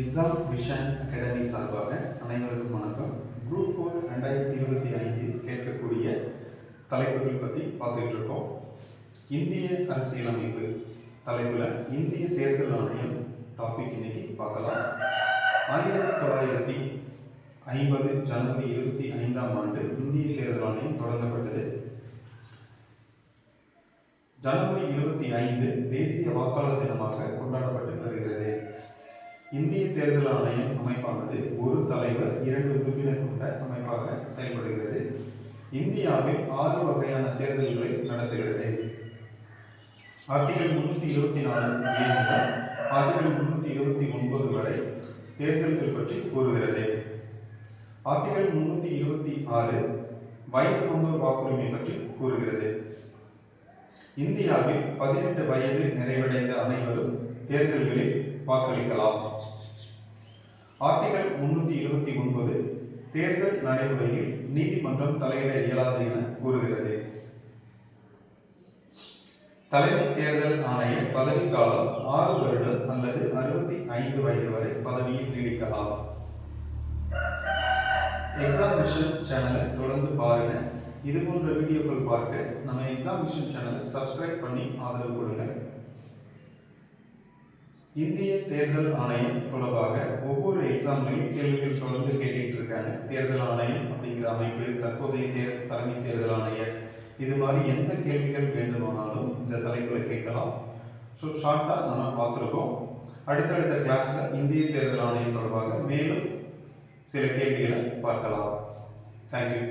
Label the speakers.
Speaker 1: Exam mission academy சார்பாக அனைவருக்கும் வணக்கம். குரூப் ஃபோர் ரெண்டாயிரத்தி இருபத்தி ஐந்து கேட்கக்கூடிய தலைப்புகள் பற்றி பார்த்துட்டு இருக்கோம். இந்திய அரசியலமைப்பு தலைப்புல இந்திய தேர்தல் ஆணையம் டாபிக் இன்னைக்கு பார்க்கலாம். ஆயிரத்தி தொள்ளாயிரத்தி ஐம்பது ஜனவரி இருபத்தி ஐந்தாம் ஆண்டு இந்திய தேர்தல் ஆணையம் தொடங்கப்பட்டது. ஜனவரி இருபத்தி ஐந்து தேசிய வாக்காளர் தினமாக இந்திய தேர்தல் ஆணையம் அமைப்பானது ஒரு தலைவர் இரண்டு உறுப்பினர் கொண்ட அமைப்பாக செயல்படுகிறது. இந்தியாவில் ஆறு வகையான தேர்தல்களை நடத்துகிறது. ஆர்டிகல் முன்னூத்தி இருபத்தி நாலு முதல் ஆர்டிகல் முன்னூத்தி இருபத்தி ஒன்பது வரை தேர்தல்கள் பற்றி கூறுகிறது. ஆர்டிகல் முன்னூத்தி இருபத்தி ஆறு வயது வந்தோர் வாக்குரிமை பற்றி கூறுகிறது. இந்தியாவில் பதினெட்டு வயது நிறைவடைந்த அனைவரும் தேர்தல்களில் வாக்களிக்கலாம். ஆர்டிகல் முன்னூற்றி இருபத்தி ஒன்பது தேர்தல் நடைமுறையில் நீதிமன்றம் தலையிட இயலாது என கூறுகிறது. தலைமை தேர்தல் ஆணைய பதவிக்காலம் ஆறு வருடம் அல்லது அறுபத்தி ஐந்து வயது வரை பதவியில் நீடிக்கலாம். எக்ஸாமிஷன் சேனலை தொடர்ந்து பாருங்க. இது போன்ற வீடியோக்கள் பார்க்க நம்ம எக்ஸாமிஷன் சேனலை சப்ஸ்கிரைப் பண்ணி ஆதரவு கொடுங்க. இந்திய தேர்தல் ஆணையம் தொடர்பாக ஒவ்வொரு எக்ஸாம்லையும் கேள்விகள் தொடர்ந்து கேட்டுட்டு இருக்காங்க. தேர்தல் ஆணையம் அப்படிங்கிற அமைப்பு தற்போதைய தேர் தலைமை தேர்தல் ஆணையர் இது மாதிரி எந்த கேள்விகள் வேண்டுமானாலும் இந்த தலைப்பில் கேட்கலாம். ஸோ ஷார்ட்டாக நம்ம பார்த்துருக்கோம். அடுத்தடுத்த கிளாஸில் இந்திய தேர்தல் ஆணையம் தொடர்பாக மேலும் சில கேள்விகளை பார்க்கலாம். தேங்க்யூ